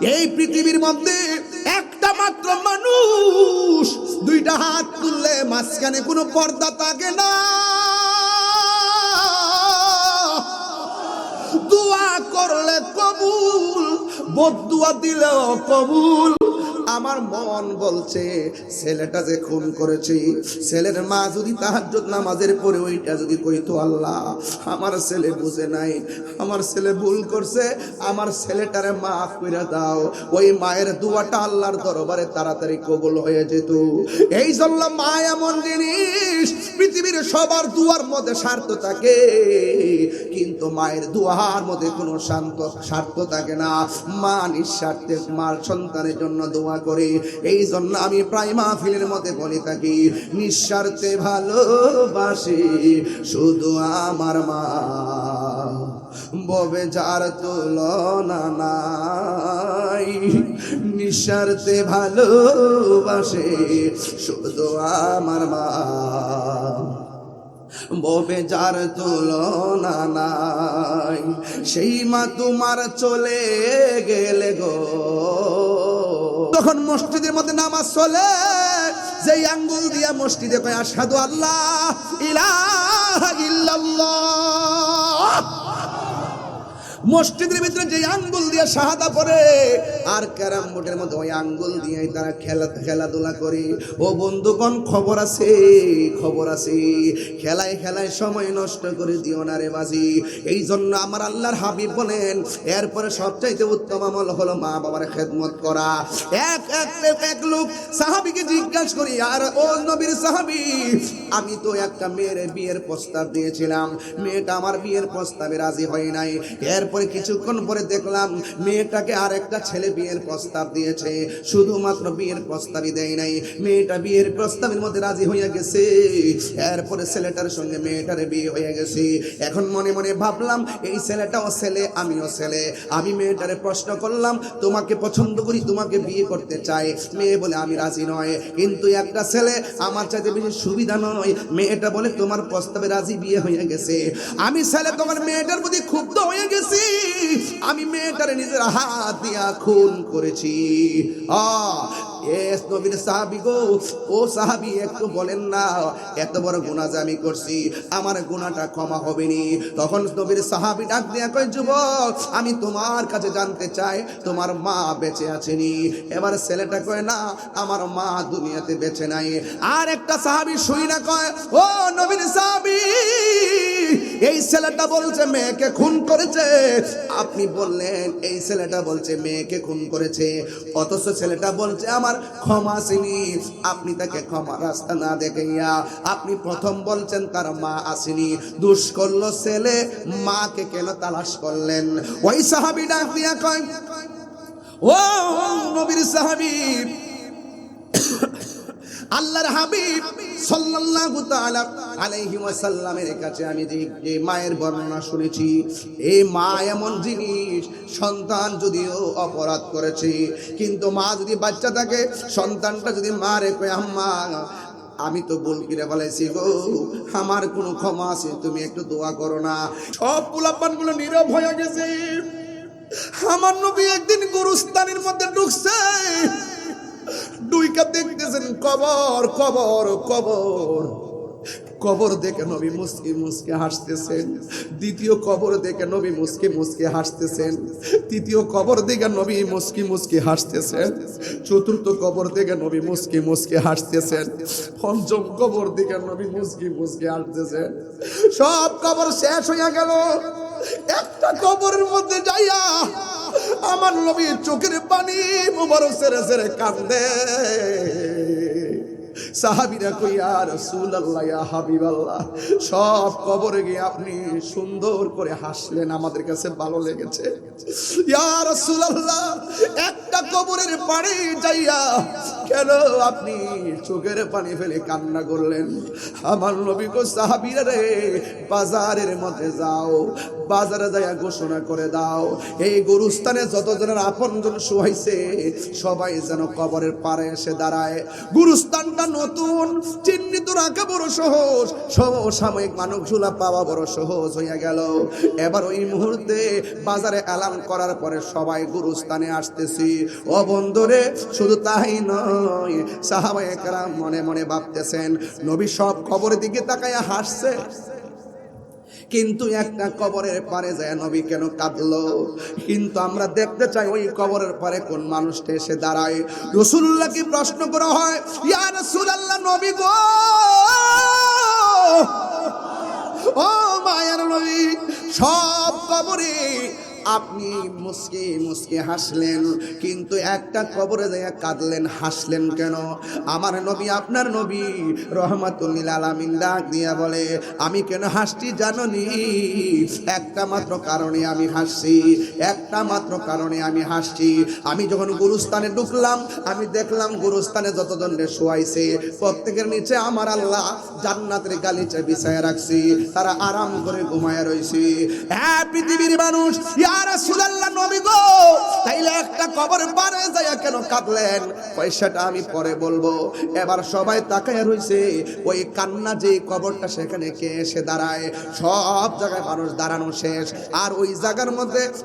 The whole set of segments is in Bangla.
এই পৃথিবীর মধ্যে একটা মাত্র মানুষ, দুইটা হাত তুললে মাঝখানে কোনো পর্দা থাকে না। দোয়া করলে কবুল, বদুয়া দিলেও কবুল আমার মন বলছে, ছেলেটা যে খুন করেছে, ছেলের মা যদি তাহাজ্জুদ নামাজের পরে ওইটা যদি কইতো আল্লাহ, আমার ছেলে বুঝে নাই, আমার ছেলে ভুল করছে, আমার ছেলেটারে মাফ করে দাও। ওই মায়ের দুয়াটা আল্লাহর দরবারে তাড়াতাড়ি কবুল হয়ে যেত। এই জন্য মা এমন জিনিস, পৃথিবীর সবার দুয়ার মধ্যে স্বার্থ থাকে, কিন্তু মায়ের দুয়ার মধ্যে কোনো শান্ত, স্বার্থ থাকে না। মা নিঃস্বার্থে, মার সন্তানের জন্য দোয়া করে। এই জন্য আমি প্রায় মাহফিলের মধ্যে বলে থাকি, নিঃস্বার্থে ভালোবাসি শুধু আমার মা। ববে যার তুলনা নাই, নিঃস্বার্থে ভালোবাসে শুধু আমার মা। ববে যার তুলনা নাই, সেই মা তোমার চলে গেলে গো। তখন মসজিদের মধ্যে নামাজ চলে। যেই আঙ্গুল দিয়া মসজিদে কয় আসাদু আল্লাহ ইলাহ ইল্লাল্লাহ। মসজিদের ভিতরে যে আঙ্গুল দিয়ে শাহাদা পড়ে, আর ক্যারাম বোর্ডের মধ্যে ওই আঙ্গুল দিয়ে তারা খেলা, খেলাধুলা করে। ও বন্ধুগণ, খবর আছে খবর আছে। খেলায় খেলায় সময় নষ্ট করে দিও না রে বাজি এই জন্য আমার আল্লাহর হাবিব বলেন, এরপরে সবচাইতে উত্তম আমল হলো মা বাবার খেদমত করা। এক এক এক লোক সাহাবিকে জিজ্ঞাসা করি, আর ও নবীর সাহাবি, আমি তো একটা মেয়ের বিয়ের প্রস্তাব দিয়েছিলাম। মেয়েটা আমার বিয়ের প্রস্তাবে রাজি হয় নাই। এরপরে কিছুক্ষণ পরে দেখলাম মেয়েটাকে আর একটা ছেলে বিয়ের প্রস্তাব দিয়েছে। শুধুমাত্র বিয়ের প্রস্তাবই দেয় নাই। মেয়েটা বিয়ের প্রস্তাবের মধ্যে রাজি হয়ে গেছে। এরপরে ছেলেটার সঙ্গে মেয়েটার বিয়ে হয়ে গেছে। এখন মনে মনে ভাবলাম, এই ছেলেটাও ছেলে আমিও ছেলে আমি মেয়েটারে প্রশ্ন করলাম, তোমাকে পছন্দ করি, তোমাকে বিয়ে করতে চাই। মেয়ে বলে, আমি রাজি নয়। কিন্তু একটা ছেলে আমার চাইতে বেশি সুবিধা নয়। মেয়েটা বলে, তোমার প্রস্তাবে রাজি বিয়ে হয়ে গেছে। আমি ছেলে, তোমার মেয়েটার প্রতি ক্ষুব্ধ হয়ে গেছি। আমি মেয়েটারে নিজের হাত দিয়া খুন করেছি। আ এস নবীর সাহাবি গো। ও সাহাবি, একটু বলেন না, এত বড় গুনাহ যে আমি করছি, আমার গুনাহটা ক্ষমা হবে নি তখন নবীর সাহাবি ডাক যুবক, আমি তোমার কাছে জানতে চাই, তোমার মা বেঁচে আছেনি। এবার ছেলেটা কয়, না, আমার মা দুনিয়াতে বেঁচে নাই। আর একটা সাহাবি শুই না কয়, ও নবীর সাহাবি, এই ছেলেটা বলছে, মেয়েকে খুন করেছে। আপনি বললেন, এই ছেলেটা বলছে, মেয়েকে খুন করেছে। অথচ ছেলেটা বলছে, আমার ক্ষমা আসেনি। আপনি তাকে ক্ষমা রাস্তা না দেখাইয়া আপনি প্রথম বলছেন তার মা আসেনি। দুষ ছেলে মাকে কেন তালাশ করলেন? ওই সাহাবি ডাক দিয়া কয়, ও নবীর সাহাবি আল্লাহর হাবিব সাল্লাল্লাহু তাআলা আলাইহি ওয়াসাল্লামের কাছে আমি যে মায়ের বর্ণনা শুনেছি এই মা এমন জিনিস, সন্তান যদিও অপরাধ করেছে, কিন্তু মা যদি বাচ্চা থাকে, সন্তানটা যদি মারে, কয় আম্মা, আমি তো ভুল করে বলেছি গো, আমার কোনো ক্ষমা আছে, তুমি একটু দোয়া করো না। সব পোলাপানগুলো নীরব হয়ে গেছে। আমার নবী একদিন গুরুস্থানের মধ্যে ঢুকছে। দুইকা দেখতেছেন, কবর কবর কবর। কবর দেখে নবী মুসকি মুসকে হাসতেছেন। দ্বিতীয় কবর দেখে নবী মুসকি মুসকে হাসতেছেন। তৃতীয় কবর দেখে নবী মুসকি মুসকি হাসতেছেন। চতুর্থ কবর দেখে নবী মুসকি মুসকে হাসতেছেন। পঞ্চম কবর দেখে নবী মুসকি মুসকে হাসতেছেন। সব কবর শেষ হইয়া গেল। একটা কবরের মধ্যে যাইয়া আমার নবী চোখের পানি মুবারক সেরে সেরে কান্দে। সাহাবিরা কই আর রাসূলুল্লাহ, ইয়া হাবিবাল্লাহ, সব কবরে গিয়ে আপনি সুন্দর করে হাসলেন, আমাদের কাছে ভালো লেগেছে। ইয়া রাসূলুল্লাহ, একটা একটা কবরের পাড়ে যাইয়া কেন আপনি চোখের পানি ফেলে কান্না করলেন? আমার নবী কো সাহাবীরা রে, বাজারের মধ্যে যাও, বাজারে যাইয়া ঘোষণা করে দাও। এই গুরুস্থানে যতজনের আপনজন শুয়াইছে, সবাই যেন কবরের পারে এসে দাঁড়ায়। গুরুস্থানটা নতুন, চিহ্নিত রাখা বড় সহজ, সমসাময়িক মানুষগুলা পাওয়া বড় সহজ হইয়া গেল। এবার ওই মুহূর্তে বাজারে অ্যালার্ম করার পরে সবাই গুরুস্থানে আসতেছি। ও বন্ধুরে, শুধু তাই নয়, সাহাবায়ে একরাম মনে মনে ভাবতেছেন, নবী সব খবরের দিকে তাকাইয়া হাসছে। কিন্তু একটা কবরের পারে যায় নবী কেন কাঁদলো? কিন্তু আমরা দেখতে চাই ওই কবরের পারে কোন মানুষটা এসে দাঁড়ায়। রসুল্লাহ কি প্রশ্ন করা হয়, ইয়া রাসূলুল্লাহ নবী গো! ও মায়ের নবী, সব কবরে আপনি মুসকে মুসকে হাসলেন, কিন্তু একটা কবরে যাইয়া কাঁদলেন, হাসলেন কেন? আমার নবী, আপনার নবী রহমাতুল্লিল আলামিন ডাক দিয়া বলে, আমি কেন হাসছি জাননি? একটা মাত্র কারণে আমি হাসছি, একটা মাত্র কারণে আমি হাসছি। আমি যখন গুরুস্থানে ঢুকলাম, আমি দেখলাম গুরুস্থানে যতজনকে শোয়াইছে, প্রত্যেকের নিচে আমার আল্লাহ জান্নাতের গালিচা বিছায় রাখছি। তারা আরাম করে ঘুমায় রইছে। হ্যাঁ পৃথিবীর মানুষ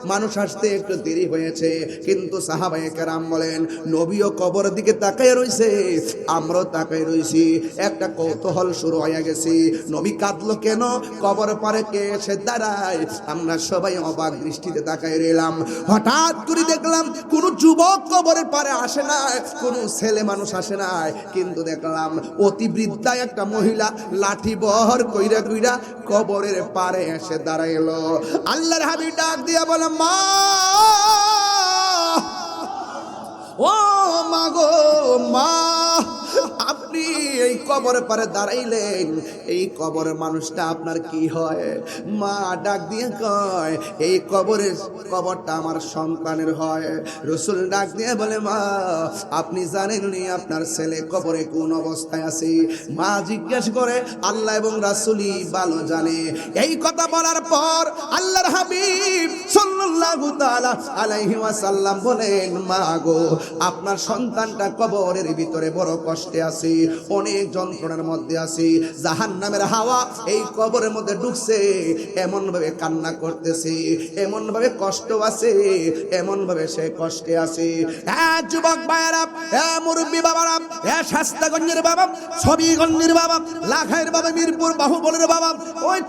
মানুষ আসতে একটু দেরি হয়েছে। কিন্তু সাহাবায়ে বলেন, নবীও কবর দিকে তাকায় রইছে, আমরাও তাকায় রইছি। একটা কৌতূহল শুরু হয়ে গেছে। নবী কাঁদলো কেন? কবর পারে কে এসে দাঁড়ায়? আমরা সবাই অবাক দৃষ্টিতে তাকায় রইলাম। হঠাৎ করে দেখলাম কোন যুবক কবরের পারে আসে না কোন ছেলে মানুষ আসে না কিন্তু দেখলাম অতি বৃদ্ধা একটা মহিলা লাঠি বহর কইরা কইরা কবরের পারে এসে দাঁড়াইলো। আল্লাহর হাবি ডাক দিয়া বলে, মা! ও মা গো, মা, আপনি এই কবর পারে দাঁড়াইলেন। এই কবরের মানুষটা আপনার কি হয়? মা ডাক দিয়ে কয়, এই কবরের কবরটা আমার সন্তানের হয়। রসুল ডাক দিয়ে বলে, মা, আপনি জানেন নি আপনার ছেলে কবরে কোন অবস্থায় আছে? মা জিজ্ঞেস করে, আল্লাহ এবং রাসুলি ভালো জানে। এই কথা বলার পর আল্লাহর হাবিব সাল্লাল্লাহু তাআলা আলাইহি ওয়াসাল্লাম বলেন, মা গো, আপনার সন্তানটা কবরের ভিতরে বড় কষ্টে আছে, অনেক যন্ত্রণার মধ্যে আছে। জাহান্নামের হাওয়া এই কবরের মধ্যে ঢুকছে। এমন ভাবে কান্না করতেছে এমন ভাবে কষ্ট আছে এমন ভাবে সে কষ্টে আছে। যুবক মুরব্বী বাবারা শাস্তাগঞ্জের বাবা ছবিগঞ্জের বাবা, লাখাইয়ের বাবা, মিরপুর বাহুবলের বাবা, ওই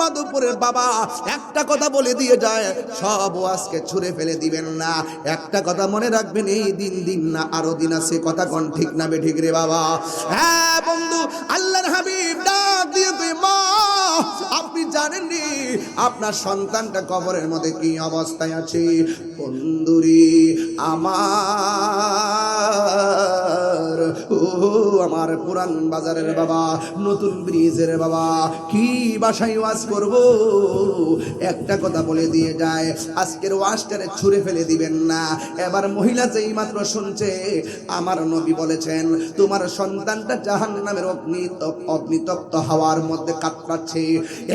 মাধবপুরের বাবা, একটা কথা বলে দিয়ে যায়, সব আজকে ছুঁড়ে ফেলে দিবেন না। একটা কথা মনে রাখবেন, এই দিন দিন না, আরও দিন আছে, কথা কোন ঠিক না বে ঠিক রে বাবা। হ্যাঁ বন্ধু, আল্লাহর হাবিব ডাক দিয়ে তুই মা, আপনি জানেননি আপনার সন্তানটা কবরের মধ্যে কি অবস্থায় আছে? বন্ধুরি, আমার আমার পুরান বাজারের বাবা, নতুন ব্রিজের বাবা, কি বাসায় ওয়াজ করব? একটা কথা বলে দিয়ে যায়, আজকের ওয়াজটারে ছুঁড়ে ফেলে দিবেন না। এবার মহিলা যেই মাত্র শুনছে, আমার নবী বলেছেন, তোমার সন্তানটা জাহান নামের অগ্নি অগ্নিতপ্ত হওয়ার মধ্যে কাতরাচ্ছে।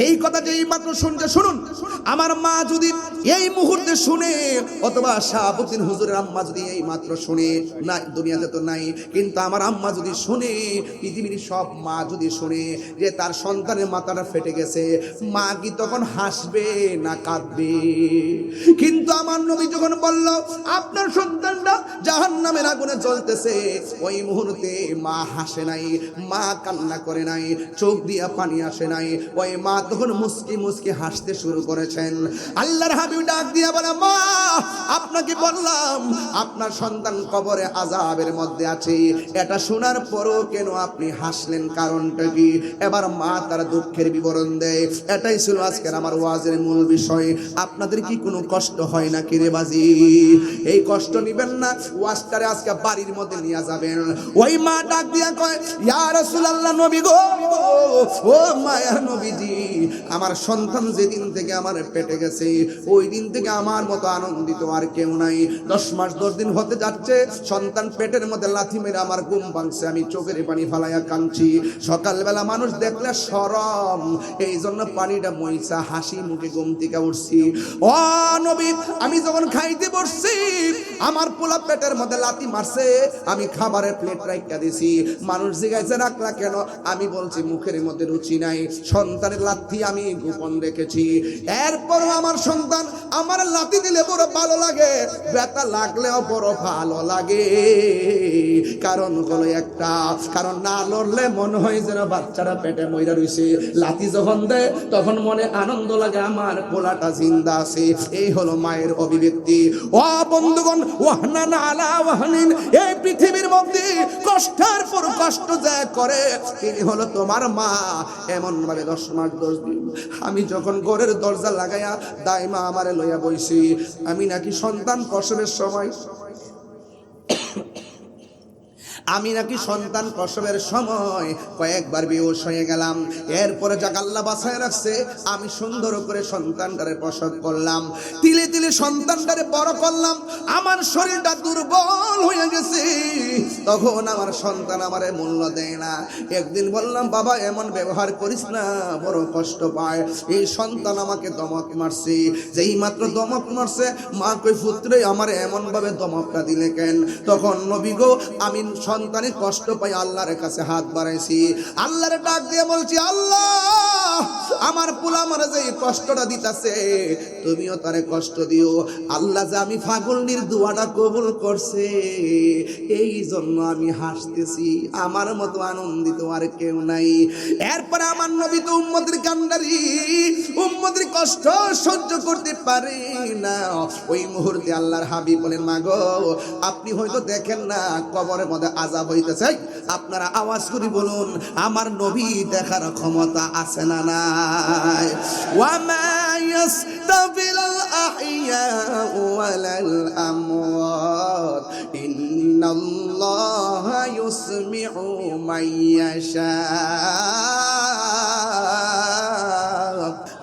এই কথা যেই মাত্র শুনছে, শুনুন, আমার মা যদি এই মুহূর্তে শুনে, অথবা শাহাবুদ্দিন হুজুরের আম্মা যদি এই মাত্র শুনে না দুনিয়াতে তো নাই। কিন্তু আমার আম্মা যদি শুনে, পৃথিবীর সব মা যদি শুনে যে তার সন্তানের মাথাটা ফেটে গেছে, মা কি তখন হাসবে না কাঁদবে? কিন্তু আমার নবী যখন বলল, আপনার সন্তানটা জাহান নামের আগুনে জ্বলতেছে। ওই মুহূর্তে মা হাসে নাই, মা কান্না করে নাই, চোখ দিয়া পানি আসে নাই। ওই মা তখন মুসকি মুসকি হাসতে শুরু করেছেন। আল্লাহর হাবিব ডাক দিয়া বলে, মা, আপনাকে বললাম, আপনার সন্তান কবরে আজাবের মধ্যে আছে। এটা শোনার পরও কেন আপনি হাসলেন? কারণটা কি? এবার মা তার দুঃখের বিবরণ দেয়। এটাই ছিল আজকের আমার ওয়াজের মূল বিষয়। আপনাদের কি কোনো কষ্ট হয় না কিরে বাজি? এই কষ্ট নিবেন না। ওয়াজটারে আজকে বাড়ির মধ্যে নিয়ে যাবেন। ওই মা ডাক দিয়া কয়, ইয়া রাসূলুল্লাহ নবী গো, ও মায়া নবীজি, আমার সন্তান যেদিন থেকে আমার পেটে গেছে, ওই দিন থেকে আমার মতো আনন্দিত আর কেউ নাই। দশ মাস দশ দিন হতে যাচ্ছে, সন্তান পেটের মধ্যে লাথি মেরে আমার ঘুম ভাঙছে, আমি চোখের পানি ফালাইয়া কাঁদছি। সকালবেলা মানুষ দেখলে সরম। এই জন্য পানিটা মইসা হাসি মুখে ঘুম থেকে উঠছি। ও নবী, আমি যখন খাইতে বসছি, আমার পোলা পেটের মধ্যে লাথি মারছে, আমি খাবারের প্লেট রাখা দিছি। মানুষ জিগাইছে রাখলা কেন? আমি বলছি, মুখের মধ্যে রুচি নাই। সন্তানের লাথি আমি গোপন রেখেছি। এরপরও আমার সন্তান আমার লাথি দিলে বড় ভালো লাগে। ব্যথা লাগলেও বড় ভালো লাগে। কারণ হলো একটা। কারণ না লড়লে মনে হয় যেন বাচ্চারা পেটে ময়রা রইছে। লাথি যখন দেয়, তখন মনে আনন্দ লাগে, আমার পোলাটা জিন্দা আছে। এই হলো মায়ের অভিব্যক্তি। ও বন্ধুগণ ওয়াহনান আলা ওয়াহনিন এই পৃথিবীর মধ্যে কষ্টের পর কষ্ট যা করে, তিনি হলো তোমার মা। এমন ভাবে দশ মাস, দশ দিন আমি যখন ঘরের দরজা লাগাইয়া দাইমা আমারে লইয়া বইছি, আমি নাকি সন্তান প্রসবের সময় আমি নাকি সন্তান প্রসবের সময় কয়েকবার বেউস হয়ে গেলাম। এরপরে যাক আল্লাহ বাসায় রাখছে, আমি সুন্দর করে সন্তানটারে প্রসব করলাম। তিলে তিলে সন্তানটারে বড় করলাম, আমার শরীরটা দুর্বল হয়ে গেছে। তখন আমার সন্তান আমারে মূল্য দেয় না। একদিন বললাম, বাবা, এমন ব্যবহার করিস না, বড় কষ্ট পায়। এই সন্তান আমাকে দমক মারছে। যেই মাত্র দমক মারছে, মা কই, পুত্রে, আমার এমনভাবে দমকটা দিলে কেন? তখন নবী গো, আমি সন্তানের কষ্ট পাই আল্লাহর কাছে হাত বাড়াইছি। আল্লাহর ডাক দিয়ে বলছি, আল্লাহ, আমার পোলা আমার যে কষ্টটা দিতাছে, তুমিও তারে কষ্ট দিও। আল্লাহ যে আমি ফাগুলনির দুয়াটা কবুল করছে এই জন্য আমি হাসতেছি। আমার মতো আনন্দিত আর কেউ নাই। এরপরে আমার নবী তো উম্মদের কান্ডারি উম্মদের কষ্ট সহ্য করতে পারে না। ওই মুহূর্তে আল্লাহর হাবিব বলেন মাগো, আপনি হয়তো দেখেন না, কবরের মধ্যে আজাব হইতেছে আপনারা আওয়াজ করি বলুন আমার নবী দেখার ক্ষমতা আছে না নাই ওয়ামা ইয়াস্তাবিল الأحياء ولا الأموات إن الله يسمع من يشاء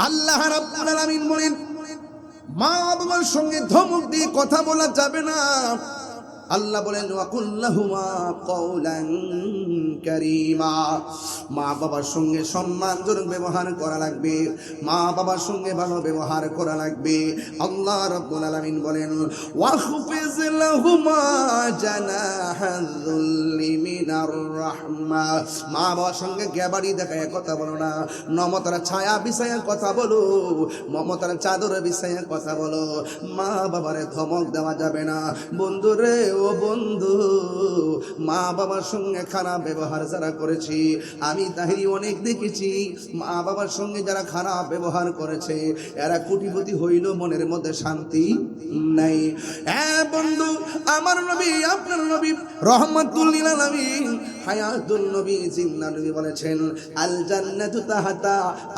আল্লাহ রাব্বুল আলামিন বলেন মা বাবার সঙ্গে ধমক দিয়ে কথা বলা যাবে না আল্লাহ বলেন, ওয়াকুল্লাহুমা কওলান কারীমা। মা বাবার সঙ্গে সম্মানজনক ব্যবহার করা লাগবে। মা বাবার সঙ্গে ভালো ব্যবহার করা লাগবে। আল্লাহ রাব্বুল আলামিন বলেন, ওয়াখফিজ লাহুমা মিনার রাহমা। মা বাবার সঙ্গে গ্যাবাড়ি দেখায় কথা বলো না। নমতার ছায়া বিষয়ে কথা বলো। মমতার চাদর বিষয়ে কথা বলো। মা বাবারে ধমক দেওয়া যাবে না। বন্ধুরে ও বন্ধু, মা বাবার সঙ্গে খারাপ ব্যবহার যারা করেছি, আমি তাহিরি অনেক দেখেছি, মা বাবার সঙ্গে যারা খারাপ ব্যবহার করেছে, এরা কুটিপতি হইল মনের মধ্যে শান্তি নাই। হ্যাঁ বন্ধু, আমার নবী, আপনার নবী রহমতুল্লিল আলামিন হায়াতুল নবী জিন্না নবী বলেছেন আল জান্নাতু তাহাতা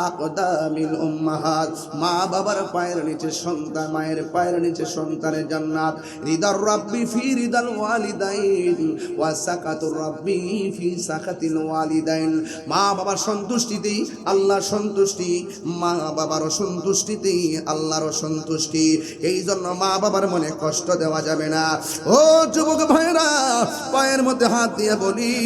আকদামিল উম্মাহাত, মা বাবার পায়ের নিচে সন্তান, মায়ের পায়ের নিচে সন্তানের জান্নাত। রিদার রাব্বি ফি রিদাল ওয়ালিদাইন, ওয়া সাকাতুর রাব্বি ফি সাকাতিল ওয়ালিদাইন। মা বাবার সন্তুষ্টিতেই আল্লাহর সন্তুষ্টি, মা বাবার সন্তুষ্টিতেই আল্লাহর সন্তুষ্টি এই জন্য মা বাবার মনে কষ্ট দেওয়া যাবে না। ও যুবক ভাইরা পায়ের মধ্যে হাত দিয়ে বলি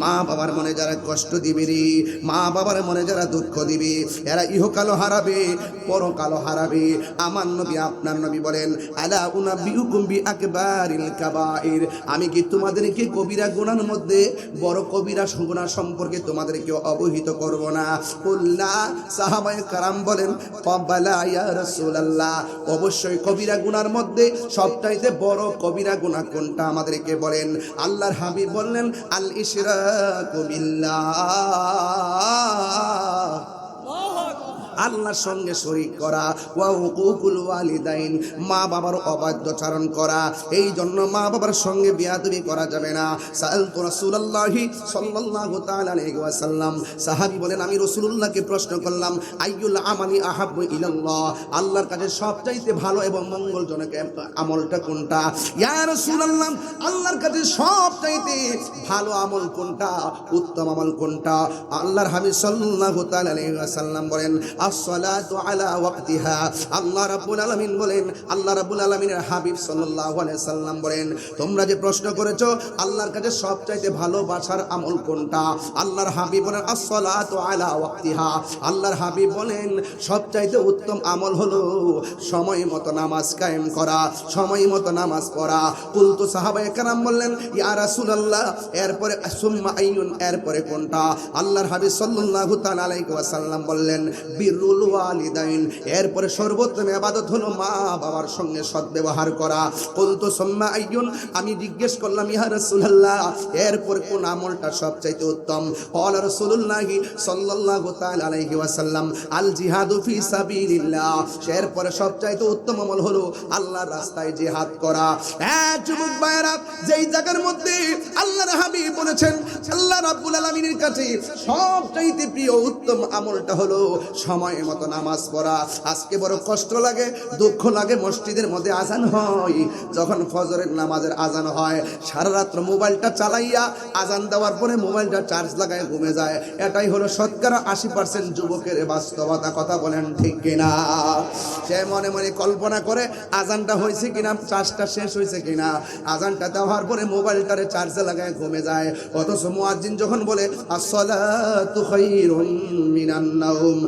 মা বাবার মনে যারা কষ্ট দিবে রে, মা বাবার মনে যারা দুঃখ দিবে, এরা ইহকালও হারাবে, পরকালও হারাবে। আমার নবী, আপনার নবী বলেন, আলা উনাবিউকুম বি আকবারিল কাবাইর। আমি কি তোমাদেরকে কবিরা গুনার মধ্যে বড় কবিরা গুনাহ সম্পর্কে তোমাদেরকে অবহিত করব না? কুল্লা সাহাবায়ে কারাম বলেন কব্বালা ইয়া রাসূলুল্লাহ। অবশ্যই কবিরা গুনার মধ্যে সবটাইতে বড় কবিরা গুনাহ কোনটা আমাদেরকে বলেন? আল্লাহর হাবিব বললেন আল ইশরাকু বিল্লাহ আল্লাহর সঙ্গে শরীক করা, ওয়া হুকুকুল ওয়ালিদাইন, মা বাবার অবাধ্যচারণ করা, এই জন্য মা বাবার সঙ্গে বিয়াদবি করা যাবে না। সাআলতু রাসূলুল্লাহি সাল্লাল্লাহু তাআলা আলাইহি ওয়াসাল্লাম, সাহাবী বলেন, আমি রাসূলুল্লাহকে প্রশ্ন করলাম, আইয়ুল আমালি আহাব্বু ইলাল্লাহ? আল্লাহর কাছে সবচাইতে ভালো এবং মঙ্গলজনক আমলটা কোনটা? ইয়া রাসূলুল্লাহ, আল্লাহর কাছে সবচাইতে ভালো আমল কোনটা? উত্তম আমল কোনটা? আল্লাহর হাবিব সাল্লাল্লাহু তাআলা আলাইহি ওয়াসাল্লাম বলেন সাল্লাম বলেন, তোমরা যে প্রশ্ন করেছ, আল্লাহর কাছে সবচাইতে ভালোবাসার আমল কোনটা? আল্লাহর হাবিব বলেন আলা ওয়াক্তিহা। আল্লাহর হাবিব বলেন, সবচাইতে উত্তম আমল হলো সময় মতো নামাজ কায়েম করা, সময় মতো নামাজ পড়া। কুলতু সাহাবায়ে কেরাম বললেন, ইয়া রাসূলুল্লাহ, এরপরে, সুম্মা আইনুন, এরপরে কোনটা? আল্লাহর হাবিব সাল্লাল্লাহু তাআলা আলাইহি ওয়াসাল্লাম বললেন বিরুল ওয়ালিদাইন এরপরে সর্বোত্তম ইবাদত হলো মা বাবার সঙ্গে সদ্ব্যবহার করা কুলতু সুম্মা আইনুন আমি জিজ্ঞেস করলাম ইয়া রাসূলুল্লাহ এরপরে কোন আমলটা সবচাইতে উত্তম قال رسول الله صلى الله تعالى عليه وسلم আল জিহাদু ফি সাবিলিল্লাহ এরপরে সবচাইতে উত্তম আমল হলো আল্লাহর রাস্তায় জিহাদ করা হ্যাঁ যুবক ভাইরা যেই জায়গার মধ্যে আল্লাহর হাবিব বলেছেন আল্লাহ রাব্বুল আলামিনের কাছে সবচাইতে প্রিয় উত্তম আমলটা হলো সময় মতো নামাজ পড়া। আজকে বড় কষ্ট লাগে, দুঃখ লাগে, মসজিদের মধ্যে আজান হয়। যখন ফজরের নামাজের আজান হয়, সারা রাত্র মোবাইলটা চালাইয়া আজান দেওয়ার পরে মোবাইলটা চার্জ লাগায় ঘুমে যায়। এটাই হলো শতকরা আশি পার্সেন্ট যুবকের বাস্তবতা, কথা বলেন ঠিক কিনা? সে মনে মনে কল্পনা করে আজানটা হয়েছে কিনা, চার্জটা শেষ হয়েছে কিনা। আজানটা দেওয়ার পরে মোবাইলটারে চার্জে লাগায় ঘুমে যায়। অথচ মুয়াজ্জিন যখন বলে, আসসালাতু খায়রুম মিনান নাওম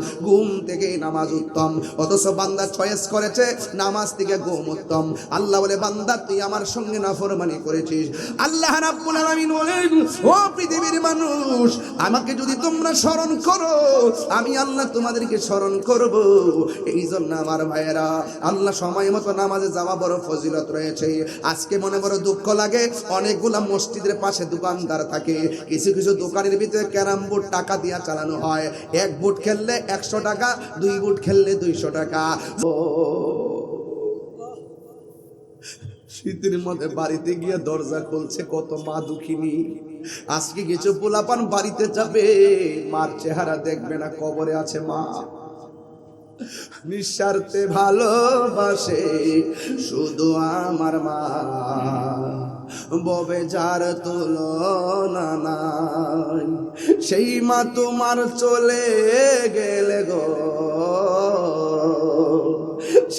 ঘুম নামাজ উত্তম। অথচ বান্দা চয়েস করেছে নামাজ থেকে ঘুম উত্তম। আল্লাহ বলে, বান্দা, তুই আমার সঙ্গে নাফরমানি করেছিস। আল্লাহ রাব্বুল আলামিন বলেন, ও পৃথিবীর মানুষ, আমাকে যদি তোমরা স্মরণ করো, আমি আল্লাহ তোমাদেরকে স্মরণ করব। এই জন্য আমার ভাইয়েরা, আল্লাহ সময় মতো নামাজে যাওয়া বড় ফজিলত রয়েছে। আজকে মনে বড় দুঃখ লাগে, অনেকগুলা মসজিদের পাশে দোকানদার থাকে। কিছু কিছু দোকানের ভিতরে ক্যারাম বোর্ড টাকা দিয়া চালানো হয়। এক বুট খেললে একশো টাকা দুই বুট খেললে দুইশো টাকা। শীতের মধ্যে বাড়িতে গিয়ে দরজা খুলছে, কত মা দুঃখিনী। আজকে কিছু পোলাপান, বাড়িতে যাবে। মার চেহারা দেখবে না, কবরে আছে মা। নিঃস্বার্থে ভালোবাসে শুধু আমার মা। ববে যার তুলনা নাই, সেই মা তোমার চলে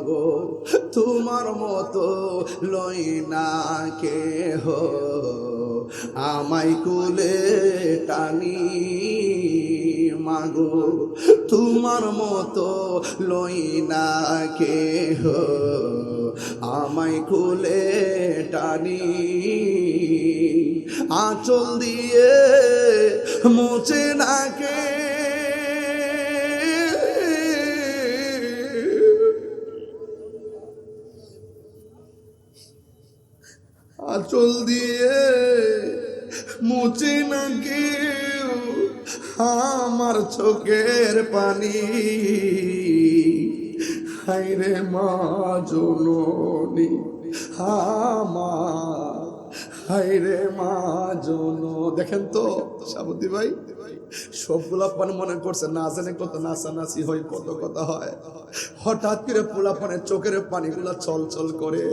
মাগো তোমার মতো লই না কেহ। আমায় কুলে টানি মাগো, তোমার মতো লই না কেহ। আমায় কুলে টানি, আঁচল দিয়ে মুছে নাকে আঁচল দিয়ে মুচি না আমার চোখের পানি। হাইরে মা জননী, আমার। হাইরে মা জন দেখেন তো, সাবতী ভাই। সবগুলা পান মনে করছে, না জানে কত নাচানাচি হয়, কত কথা হয়। হঠাৎ করে পোলাপনের চোখের পানিগুলা চল চল করে।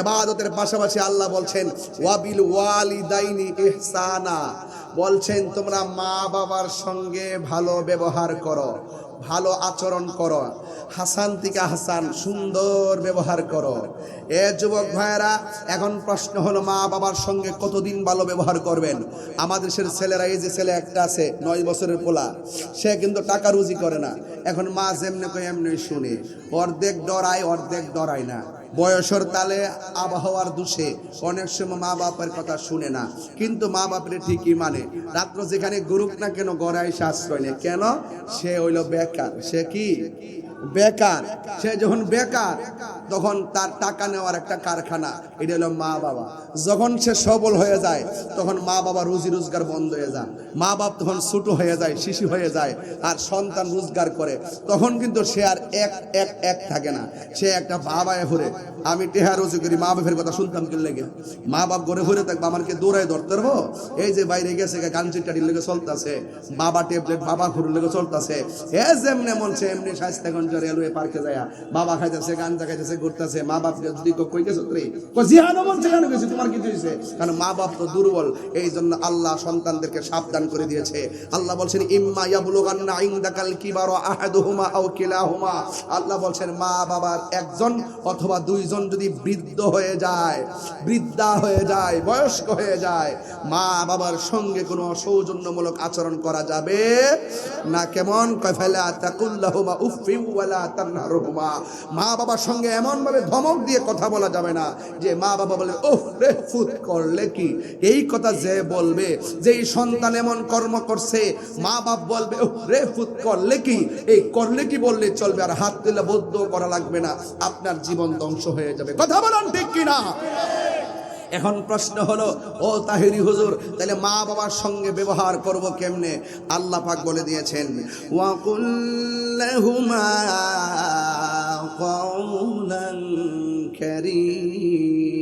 এবাদতের পাশাপাশি আল্লাহ বলছেন, ওয়াবিল ওয়ালিদাইনি ইহসানা। বলছেন, তোমরা মা বাবার সঙ্গে ভালো ব্যবহার করো, ভালো আচরণ করো। হাসান থেকে হাসান, সুন্দর ব্যবহার করো। এ যুবক ভাইয়েরা, এখন প্রশ্ন হলো, মা বাবার সঙ্গে কতদিন ভালো ব্যবহার করবেন? আমাদের দেশের ছেলেরা, এই যে ছেলে একটা আছে, নয় বছরের পোলা, সে কিন্তু টাকা রুজি করে না। এখন মা যেমনি কই এমনি শুনে। অর্ধেক ডরায় অর্ধেক ডরায় না। বয়সের তালে আবহাওয়ার দোষে অনেক সময় মা বাপের কথা শুনে না। কিন্তু মা বাপের ঠিকই মানে। রাত্র যেখানে গুরুক না কেন গড়াই আশ্রয় নেই কেন? সে হইল বেকার। সে কি? বেকার। সে যখন বেকার, তখন তার টাকা নেওয়ার একটা কারখানা। এটা হলো মা বাবা। যখন সে সবল হয়ে যায়, তখন মা বাবা রুজি রোজগার বন্ধ হয়ে যায় মা বাপ তখন ছোট হয়ে যায়, শিশু হয়ে যায়, আর সন্তান রোজগার করে। তখন কিন্তু সে আর এক এক এক থাকে না। সে একটা বাবায় ঘুরে। আমি টেহা রুজি করি, মা বাপের কথা শুনতাম কি লেগে? মা বাপ ঘরে ঘুরে থাকবে আমাকে দৌড়ায় ধরতে পারব এই যে বাইরে গেছে গাঞ্চির টাটির লেগে চলতেছে। বাবা ট্যাবলেট বাবা ঘুরের লেগে চলতেছে। এ যেমনে মন সে, এমনি স্বাস্থ্যগঞ্জ রেলওয়ে পার্কে যায়। বাবা খাইতেছে, গাঞ্জা খাইতেছে, ঘুরতেছে। মা বাপ যদি কই- গেছো কই জিহানো মন সেখানে গেছি? তোমার কি হয়েছে কারণ মা বাপ তো দুর্বল। এই জন্য আল্লাহ সন্তানদেরকে সাবধান করে দিয়েছে। আল্লাহ বলছেন, ইম্মা ইয়াবলুগান্না ইনদাকাল কিবারু আহাদুহুমা আও কিলাহুমা। আল্লাহ বলছেন, মা বাবার একজন অথবা দুইজন যদি বৃদ্ধ হয়ে যায়, বৃদ্ধা হয়ে যায়, বয়স্ক হয়ে যায়, মা বাবার সঙ্গে কোনো সৌজন্যমূলক আচরণ করা যাবে না? কেমন? কয়ফালা তাকুল্লাহুমা উফফি মা বাবার সঙ্গে এমন ভাবে ধমক দিয়ে কথা বলা যাবে না যে মা বাবা বলে, ওহ রে ফুত করলে কি? এই কথা যে বলবে, যে এই সন্তান এমন কর্ম করছে, মা বাপ বলবে, ওহ রে ফুত করলে কি? এই করলে কি বললে চলবে, আর হাত তুলে বদ্ধ করা লাগবে না। আপনার জীবন ধ্বংস হয়ে যাবে। কথা বলেন ঠিক কিনা? এখন প্রশ্ন হলো, ও তাহিরি হুজুর, তাহলে মা বাবার সঙ্গে ব্যবহার করব কেমনে? আল্লাহ পাক বলে দিয়েছেন ওয়াকুল্লাহুমা কৌলং করিমা।